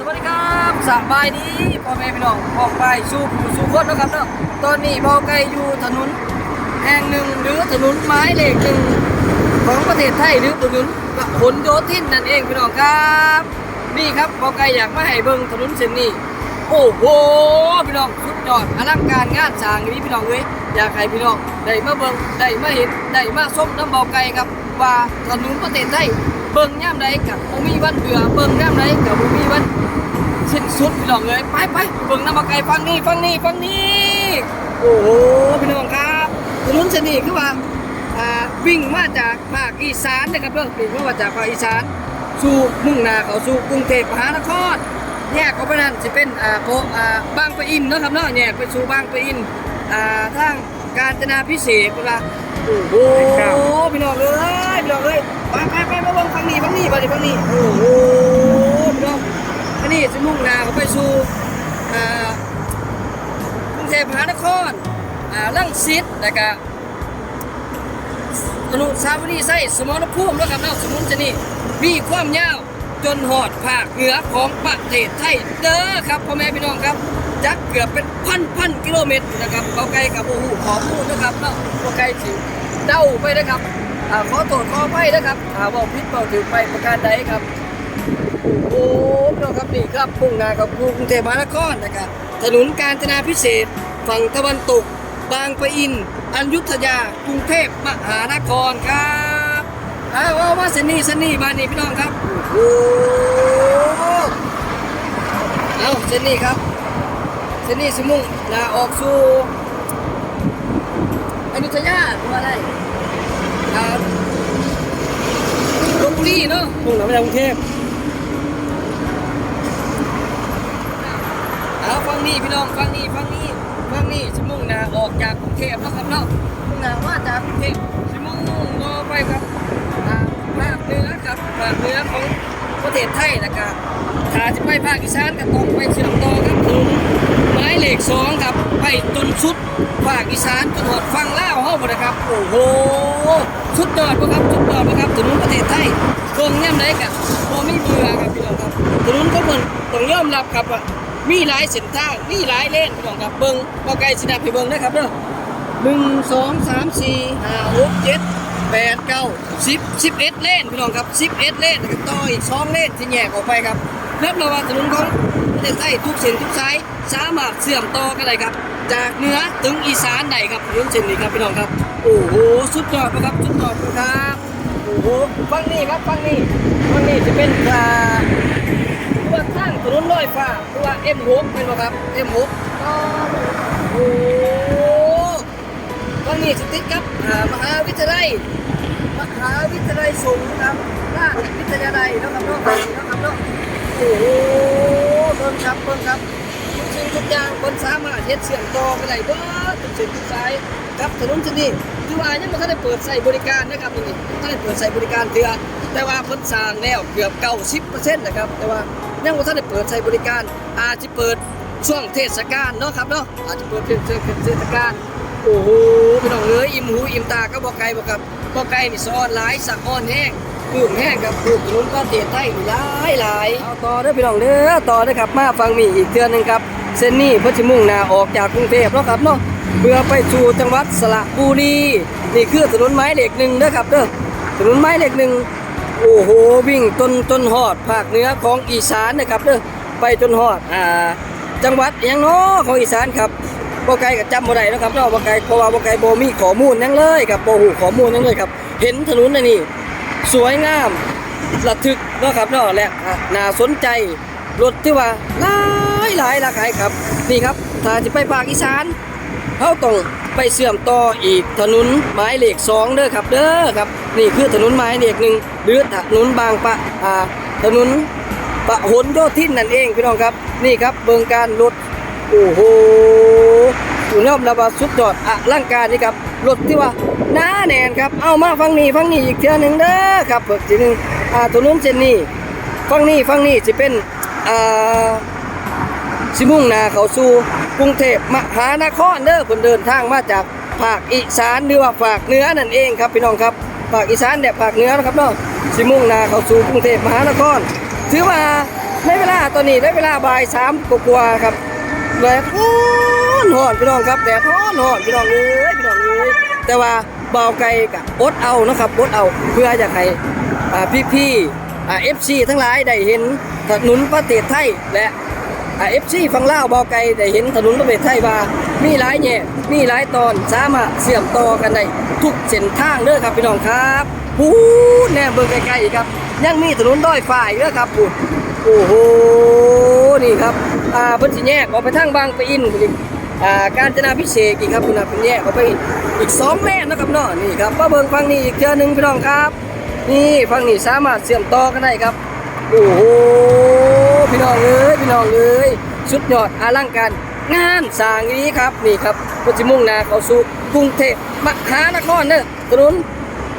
สวัสดีครับสบายดีพ่อแม่พี่น้องออกไปสู่ผู้สู่คนนะครับเนาะตอนนี้เบาไกลอยู่ถนนแห่งหนึ่งหรือถนนไม้เล็กหนึ่งของประเทศไทยหรือถนนผลโยธินนั่นเองพี่น้องครับ นี่ครับเบาไกลอยากมาให้เบิ่งถนนเส้นนี้โอ้โหพี่น้องสุดยอดอลังการงานสร้างนี้พี่น้องเอ้ยอยากให้พี่น้องได้มาเบิ่งได้มาเห็นได้มาชมน้ำเบาไกลครับว่าถนนประเทศไทย เบิ่งย่ำใดกับบ่มีวันเบื่อเบิ่งย่ำใดกับบ่มีวันสิ้นสุดพี่น้องเลยไปไปเบิ่งน้ำมาไกลฟังนี่ฟังนี่ฟังนี่โอ้โหพี่น้องครับถนนเส้นนี้คือว่าอ่าวิ่งมาจากภาคอีสานนะครับเพื่อนวิ่งมาจากภาคอีสานสู่มุ่งหน้าเข้าสู่กรุงเทพมหานครแยกออกไปนั่นจะเป็นอ่าโพอ่าบางปะอินเนาะครับเนาะแยกไปสู่บางปะอินอ่าทางกาญจนาพิเศษเวลา โอ้พี่น้องเอ้ยพี่น้องเอ้ยไปไปไปมาเบิ่งฟังนี่ฟังนี่มาดิฟังนี่โอ้โหพี่น้องอันนี้จะมุ่งหน้าเข้าไปสู่อ่ากรุงเทพมหานครอ่าลังสิตแล้วก็อนุสาวรีไส้สมรภูมิแล้วครับเนาะสมุนจะนี่มีความยาวจนหอดภาคเหนือของประเทศไทยเด้อครับพ่อแม่พี่น้องครับจักเกือบเป็นพันพันกิโลเมตรนะครับเขาไกลกับโอ้โหขอพูดนะครับเนาะเขาไกลสิ เด้าไปนะครับอขอโทษขอไปนะครับอ่าบอกพิษบอกถือไปประการใดครับ โอ้พี่น้องครับนี่ครับพุ่งนากับกรุงเทพมหานครนะครับถนนกาญจนาพิเศษ ฝั่งตะวันตก บางปะอินอยุธยากรุงเทพมหานครครับเอาวว่าเสนนี่เสนนี่มานี่พี่น้องครับโอ้เอาเสนนี่ครับเสนนี่สมุงนาออกสู่ อยุธยาหรือว่าอะไรอ่าลพบุรีเนาะมุ่งหน้าไปทางกรุงเทพเอาฟังนี่พี่น้องฟังนี่ฟังนี่ฟังนี่ชิมุ่งหนาออกจากกรุงเทพแล้วครับเนาะมุ่งหนาว่าจากกรุงเทพชิมุ่งรอไปครับอ่าภาคเหนือครับภาคเหนือของประเทศไทยนะครับถ้าจะไปภาคอีสานก็ต้องไปเชื่อมต่อครับถนนไม้เหล็กสองครับไปจนสุดภาคอีสานจนหอดฟังล่าว เฮาหมดนะครับ โอ้โหสุดยอดปะครับสุดยอดปะครับถนนประเทศไทยเบิ่งย่ำไดกับพอไม่เบื่อครับพี่น้องครับถนนก็เหมือนต้องยอมรับครับว่ามีหลายเส้นทางมีหลายเลนพี่น้องครับเบิ้งบ่ไกลสินับให้เบิ้งนะครับเด้อหนึ่งสองสามสี่ห้าหกเจ็ดแปดเก้าสิบสิบเอ็ดเลนพี่น้องครับสิบเอ็ดเลนต่ออีกสองเลนที่แยกออกไปครับรับรองว่าถนนของ ประเทศไทยทุกเส้นทุกสาย สามารถเชื่อมต่อกันได้ครับ จากเหนือถึงอีสานได้ครับถนนเส้นนี้ครับพี่น้องครับ โอ้โหสุดยอดนะครับสุดยอดครับโอ้โหฟังนี่ครับฟังนี่ฟังนี่จะเป็นอ่าตัวข้างถนนลอยฟ้าตัว M6 เป็นป่ะครับ M6 โอ้โหตอนนี้สติดครับมหาวิทยาลัยมหาวิทยาลัยสูงครับราชวิทยาลัยนะครับเนาะนะครับเนาะโอ้โหเบิ่งครับเบิ่งครับทุกสิ่งทุก อย่างคนสามารถเฮ็ดเสียงต่อกันได้เบิดทุกสิ่งทุกสายครับถนนเส้นนี้คือว่ายังบ่ทันได้เปิดใช้บริการนะครับนี่บ่ทันได้เปิดใช้บริการเทื่อแต่ว่าเพิ่นสร้างแล้วเกือบ90%นะครับ แต่ว่ายังบ่ทันได้เปิดใช้บริการอาจจะเปิดช่วงเทศกาลเนาะครับเนาะอาจจะเปิดเป็นเทศกาลโอ้โหพี่น้องเอ้ยอิ่มหูอิ่มตาก็บ่ไกลบ่ครับบ่ไกลนี่สอนหลายสักอ่อนแห้งปื้มแห้งกับปลูกถนนประเทศไทยนี่หลายหลายเอาต่อเด้อพี่น้องเด้อต่อเด้อครับมาฟังมีอีกเทื่อหนึงครับ เส้นนี้เพิ่นสิมุ่งหน้าออกจากกรุงเทพเนาะครับเนาะเพื่อไปสู่จังหวัดสระบุรีนี่คือถนนไม้เหล็กหนึ่งเด้อครับเด้อถนนไม้เหล็กหนึ่งโอ้โหวิ่งจนจนฮอดภาคเหนือของอีสานนะครับเด้อไปจนฮอดอ่าจังหวัดยังเนาะของอีสานครับบ่ไกลก็จำบ่ได้นะครับเนาะบ่ไกลเพราะว่าบ่ไกลบ่มีข้อมูลยังเลยครับบ่ฮู้ข้อมูลยังเลยครับ เห็นถนนอันนี้สวยงามระทึกเนาะครับเนาะและน่าสนใจรถที่ว่าลา หลายหลากหลายครับ นี่ครับ ถ้าจะไปภาคอีสานเขาต้องไปเชื่อมต่ออีกถนนหมายเลขสองเด้อครับเด้อครับ นี่คือถนนหมายเลขหนึ่งหรือถนนบางปะอ่าถนนปะหนโยธินนั่นเองพี่น้องครับ นี่ครับเบิงการรถโอ้โหอยู่นอกระบาสุดยอดอลังการนี่ครับรถที่ว่าหน้าแนนครับเอามาฟังนี่ฟังนี่อีกเทื่อหนึ่งเด้อครับเบิกทีหนึงอ่าถนนเจนนี่ฟังนี่ฟังนี่จะเป็นอ่า สิมุ่งนาเขาสู่กรุงเทพมหานครเด้อคนเดินทางมาจากภาคอีสานหรือว่าภาคเหนือนั่นเองครับพี่น้องครับภาคอีสานเนี่ยภาคเหนือนะครับเนาะสิมุ่งนาเขาสู่กรุงเทพมหานคร ถือว่าในเวลาตอนนี้ได้เวลาบ่ายสามกว่าครับแดดร้อนร้อนพี่น้องครับแดดร้อนร้อนพี่น้องเอ้ยพี่น้องเอ้ยแต่ว่าเบาไกลกับอดเอานะครับอดเอาเพื่ออยากให้พี่ๆอ่เอฟซีทั้งหลายได้เห็นถนนประเทศไทยและ เอฟซีฝั่งลาบาไกลได้เห็นถนนประเทศไทยว่า มีหลายแง่มีหลายตอนสามารถเชื่อมต่อกันได้ทุกเส้นทางเด้อครับพี่น้องครับพูดแน่เบิ่งใกลๆอีกครับ ยังมีถนนด้อยฝ่ายเด้อครับพูดโอ้โหนี่ครับอ่าเพิ่นสิแยกออกไปทางบางปะอินอีกอ่าการจนาพิเศษอีกครับคุณน่ะเพิ่นแยกออกไปอีกสองเลนนะครับเนาะนี่ครับมาเบิ่งฝั่งนี้อีกเทื่อหนึ่งพี่น้องครับ นี่ฝั่งนี้สามารถเชื่อมต่อกันได้ครับโอ้โห พี่น้องเอ้ยพี่น้องเอ้ยสุดยอดอลังการงานสร้างนี้ครับนี่ครับเพิ่นสิมุ่งหน้าเข้าสู่กรุงเทพมหานครเด้อถนน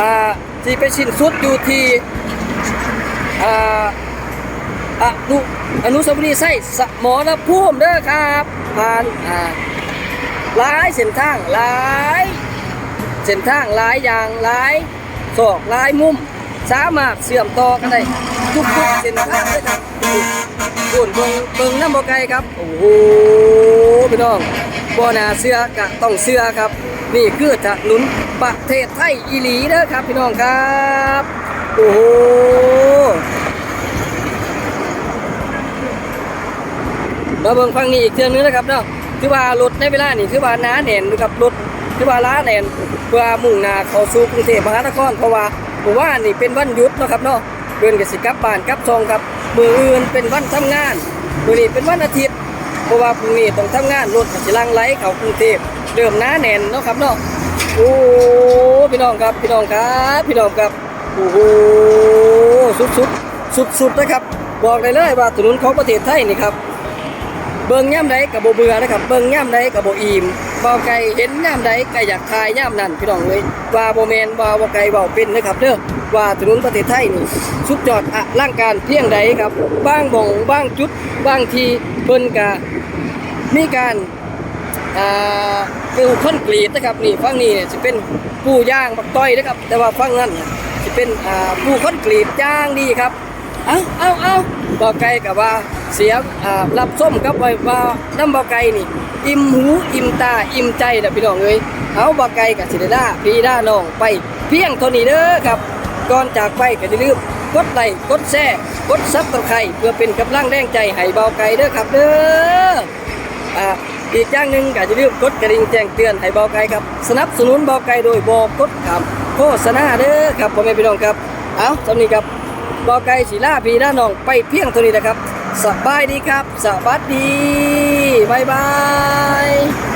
อ่าที่ไปสิ้นสุดอยู่ที่อ่าอนุอนุสาวรีย์ไส้สมรภูมิเด้อครับผ่านอ่าหลายเส้นทางหลายเส้นทางหลายอย่างหลายศอกหลายมุม สามารถเชื่อมต่อกันได้ทุกๆเส้นทางเลยครับคุนเบิงเบิงน้ำบ่ไกลครับ โอ้โหพี่น้องบ่นาเสื้อกะต้องเสื้อครับ นี่คือถนนประเทศไทยอีหลีเด้อครับ พี่น้องครับโอ้โหมาเบิ่งฟังนี้อีกเทื่อนึงนะครับเนาะคือว่ารถในเวลานี่คือว่าน้าแน่นนะครับรถคือว่าล้าแน่นเพื่อมุ่งหน้าเข้าสู่กรุงเทพมหานครเพราะว่า เมื่านี่เป็นวันหยุดเนาะครับเนาะเดือนก็สิกับบ้านกับช่องครับ มืออื่นเป็นวันทำงาน มือนี้เป็นวันอาทิตย์เพราะว่าพรุ่งนี้ต้องทำงานรถก็สิลังไหลเขากรุงเทพเดิมหน้าแน่นเนาะครับเนาะโอ้พี่น้องครับพี่น้องครับพี่น้องครับโอ้โหสุดๆสุดๆนะครับ บอกเลยเลยว่าถนนของประเทศไทยนี่ครับเบิ่งย่ำใดกับโบเบือนะครับเบิ่งย่ำใดกับโบอิ่มบ่าวไก่เห็นย่ำใดก็อยากทายย่ำนั้นพี่น้องเลย ว่าโบแมนว่าบ่ไก่เบาเป็นนะครับเด้อว่าถนนประเทศไทยนี่สุดยอดอะร่างการเพียงใดครับบ้างบ่องบ้างจุดบ้างทีเพิ่นกะมีการอ่าปูคอนกรีตนะครับนี่ฝั่งนี้เนี่ยจะเป็นปูย่างบักต้อยนะครับ แต่ว่าฝั่งนั้นจะเป็นอ่าปูคอนกรีตย่างดีครับเอาเอาเอาบ่ไก่กับว่าเสียอ่ารับส้มกับว่าน้ำบ่ไก่นี่ อิ่มหูอิ่มตาอิ่มใจนะพี่น้องเอ้ย เอาบ่ไก่กับสิได้ล่าพี่ด้าน้องไปเพียงเท่านี้เด้อครับ ก่อนจากไปก็อย่าลืมกดไลค์กดแชร์กดซับตะไคร้เพื่อเป็นกำลังแรงใจให้เบาไก่เด้อครับเด้ออ่าอีกอย่างหนึ่งก็อย่าลืมกดกระดิ่งแจ้งเตือนให้เบาไก่ครับ สนับสนุนเบาไก่โดยบอกกดคำโฆษณาเด้อครับพ่อแม่พี่น้องครับเอาสำนี้ครับบอกไก่สีล่าพีด้านน้องไปเพียงเท่านี้นะครับสบายดีครับ สวัสดีบ๊ายบาย